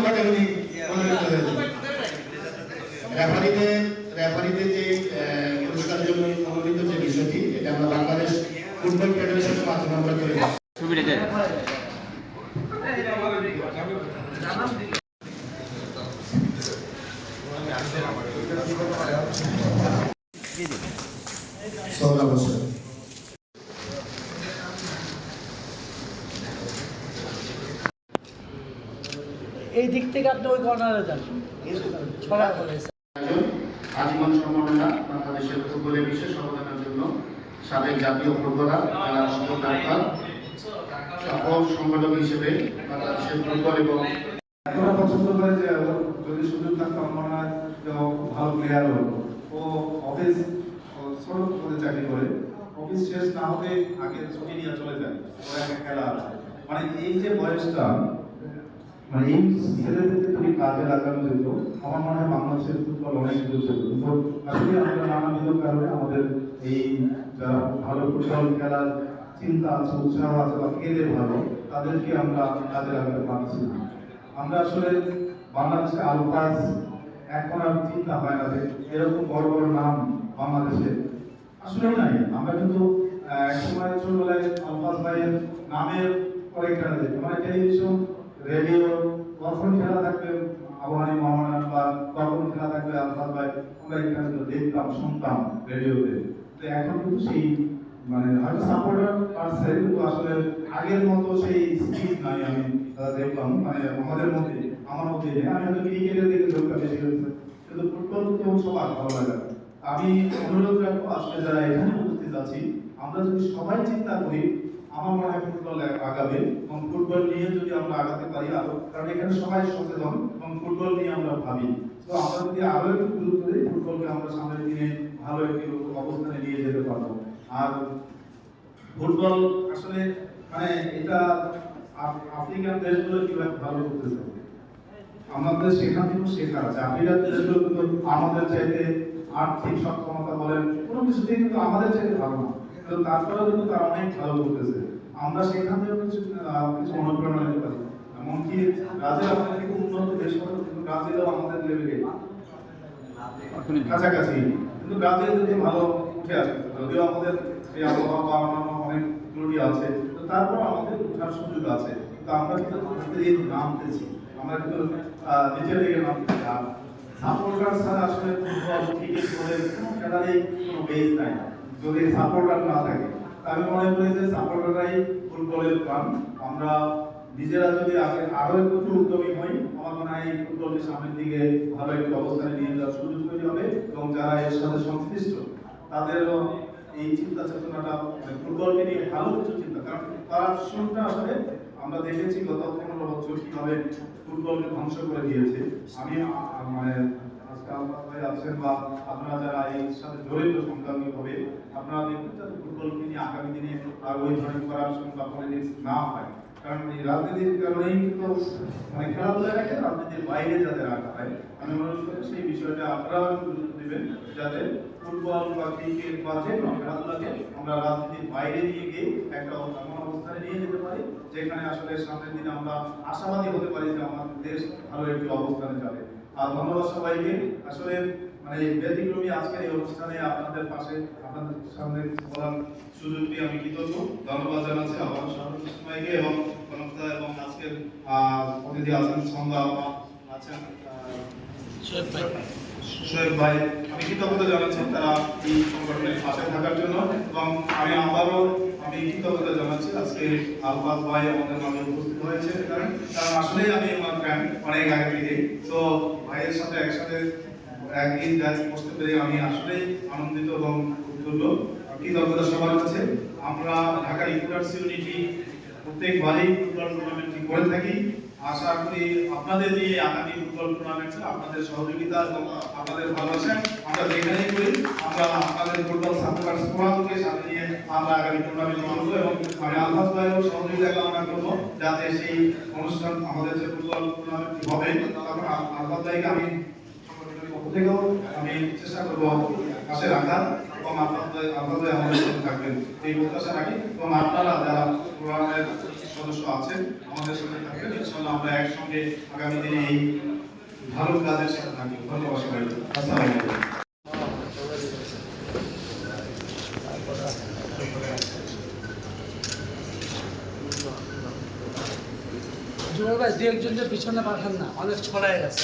দ্বিতীয় মনোনীত হয়েছেন রেফারিতে রেফারিতে যে আহ, জন্য মনোনীত যে বিষয়টি এটা আমরা বাংলাদেশ ফুটবল ফেডারেশনের মাধ্যমে আমরা করে থাকি। ছবিটা দেন সৌরভ এই দিক থেকে আপনি ওই কর্নারে যান। ছড়া আয়োজন আজীবন সম্মাননা বাংলাদেশের ফুটবলের বিশেষ অবদানের জন্য সাবেক জাতীয় ফুটবলার জেলা ফুটবল ডাক্তার সফল সংগঠক হিসেবে বাংলাদেশের ফুটবল এবং ওরা পছন্দ করে যে যদি সুযোগ থাকতো আমার মনে হয় ভালো প্লেয়ার হতো ও অফিস ছোট পদে চাকরি করে। অফিস শেষ না হতে আগে ছুটি নিয়ে চলে যায়। ওর একটা খেলা আছে। মানে এই যে বয়সটা মানে এই ছেলেদেরকে যদি কাজে লাগানো যেত। আমার মনে হয় বাংলাদেশের ফুটবল অনেক দূর যেত কিন্তু আসলে আমরা নানাবিধ কারণে আমাদের এই যারা ভালো ফুটবল খেলার চিন্তা আছে উৎসাহ আছে বা খেলে ভালো তাদেরকে আমরা কাজে লাগাতে পারছি না। আমরা আসলে বাংলাদেশে আলফাজ এখন আর চিন্তা হয় না যে এরকম বড় বড় নাম বাংলাদেশে আসলে নাই। আমরা কিন্তু আহ, এক সময় ছোটবেলায় আলফাজ ভাইয়ের নামের দেখতাম মানে টেলিভিশন রেডিও কখন খেলা থাকবে, আবহানি মহামান বা কখন খেলা থাকবে আলফাজ ভাই, আমরা এখানে তো দেখতাম শুনতাম রেডিওতে। তো এখন কিন্তু সেই মানে হয়তো সাপোর্টার পারছে কিন্তু আসলে আগের মতো সেই স্পিড নাই আমি দেখলাম মানে আমাদের মধ্যে, আমার মধ্যে আমি হয়তো ক্রিকেটের দিকে ঝোঁকটা বেশি হয়েছে কিন্তু ফুটবল তো সবার ভালো লাগে। আমি অনুরোধ রাখব আসলে যারা এখানে উপস্থিত আছি, আমরা যদি সবাই চিন্তা করি আমার মনে হয় ফুটবল আগাবে এবং ফুটবল নিয়ে যদি আমরা আগাতে পারি আরও, কারণ এখানে সবাই সচেতন এবং ফুটবল নিয়ে আমরা ভাবি। তো আমরা যদি আরও একটু গুরুত্ব দিই ফুটবলকে আমরা সামনের দিনে ভালো একটি অবস্থানে নিয়ে যেতে পারব। আর ফুটবল আসলে মানে এটা আফ্রিকান দেশগুলো কীভাবে ভালো করতে করতেছে আমাদের সেখান থেকেও শেখার আছে আফ্রিকান দেশগুলো কিন্তু আমাদের চাইতে আর্থিক সক্ষমতা বলেন, কোনো কিছুতে কিন্তু আমাদের চাইতে ভালো না। তারপরেও কিন্তু তারা অনেক ভালো করতেছে। আমরা সেখান থেকে কিছু কিছু অনুপ্রেরণা নিতে পারি। এমনকি ব্রাজিল আমাদের থেকে উন্নত দেশ হলো কিন্তু ব্রাজিলও আমাদের লেভেলে কাছাকাছি। কিন্তু ব্রাজিল যদি ভালো উঠে আসে যদিও আমাদের সেই আবহাওয়া বা অন্যান্য অনেক ত্রুটি আছে তো তারপর আমাদের উঠার সুযোগ আছে। কিন্তু আমরা কিন্তু এই নামতেছি আমরা কিন্তু নিচের দিকে নামতেছি। আর সাপোর্টার ছাড়া আসলে ফুটবল ক্রিকেট বলে কোনো খেলারই কোনো বেস নাই। যদি সাপোর্টার না থাকে আমি মনে করি যে সাপোর্টাররাই ফুটবলের প্রাণ আমরা নিজেরা যদি আগে আরও একটু উদ্যমী হই, আমার মনে হয় ফুটবলকে সামনের দিকে ভালো একটি অবস্থানে নিয়ে যাওয়ার সুযোগ তৈরি হবে এবং যারা এর সাথে সংশ্লিষ্ট, তাদেরও এই চিন্তা চেতনাটা মানে ফুটবলকে নিয়ে ভালো কিছু চিন্তা, কারণ করাপশনটা আসলে আমরা দেখেছি গত পনেরো বছর কীভাবে ফুটবলকে ধ্বংস করে দিয়েছে। আমি মানে আছেন বা আপনারা যারা এই সাথে জড়িত সংখ্যালঘুভাবে আপনারা দেখবেন যাতে ফুটবলকে নিয়ে আগামী দিনে আর ওই ধরনের করাপশন বা পলিটিক্স না হয়। কারণ এই রাজনীতির কারণেই কিন্তু মানে খেলাধুলাটাকে রাজনীতির বাইরে যাতে রাখা হয়। আমি মনে করি সেই বিষয়টা আপনারাও একটু গুরুত্ব দেবেন যাতে ফুটবল বা ক্রিকেট বা যে কোনো খেলাধুলাকে আমরা রাজনীতির বাইরে নিয়ে গিয়ে একটা এমন অবস্থানে নিয়ে যেতে পারি, যেখানে আসলে সামনের দিনে আমরা আশাবাদী হতে পারি যে আমাদের দেশ ভালো একটি অবস্থানে যাবে। ধন্যবাদ সবাইকে। আসলে মানে ব্যতিক্রমী আজকের এই অনুষ্ঠানে আপনাদের পাশে, আপনাদের সামনে বলার সুযোগ পেয়ে আমি কৃতজ্ঞ। ধন্যবাদ জানাচ্ছি আবার সবাইকে এবং কনকদা এবং আজকের অতিথি আছেন সন্ধ্যা আছেন শোয়েব ভাই, আমি কৃতজ্ঞতা জানাচ্ছি তারা এই সংগঠনের পাশে থাকার জন্য এবং আমি আবারও, আমি কৃতজ্ঞতা জানাচ্ছি আজকে আলফাজ ভাই আমাদের মাঝে উপস্থিত হয়েছে কারণ। কারণ আসলেই আমি আমার ফ্যান অনেক আগে থেকে। তো ভাইয়ের সাথে একসাথে একদিন ম্যাচ বসতে পেরে আমি আসলেই আনন্দিত এবং উৎফুল্ল কৃতজ্ঞতা সবার কাছে। আমরা ঢাকা ইউনিটি প্রত্যেকবারই ফুটবল টুর্নামেন্টটি করে থাকি। আশা করি আপনাদের দিয়ে আগামী ফুটবল টুর্নামেন্টে আপনাদের সহযোগিতা এবং আপনাদের ভালোবাসা আমরা যেখানেই করি, আমরা আপনাদের ফুটবল সাপোর্টার্স ফোরামকে সাথে নিয়ে আমরা আগামী টুর্নামেন্ট করব এবং আমি আলহাজ ভাইও সহযোগিতা কামনা করব যাতে সেই অনুষ্ঠান আমাদের যে ফুটবল টুর্নামেন্টটি হবে তখন আলহাজ ভাইকে আমি সংগঠনের পক্ষ থেকেও আমি চেষ্টা করব এবং আপনাদের আপনাদের আমাদের সাথে থাকবেন। এই রাখি এবং আপনারা যারা সদস্য আছেন, আমাদের সাথে থাকবেন। ইনশাআল্লাহ আমরা একসঙ্গে আগামী দিনে এই ভালো কাজের সাথে থাকি ধন্যবাদ সবাইকে। আসসালামু আলাইকুম। জুয়েল ভাই দু একজনদের পিছনে পাঠান না, অনেক ছড়ায় গেছে।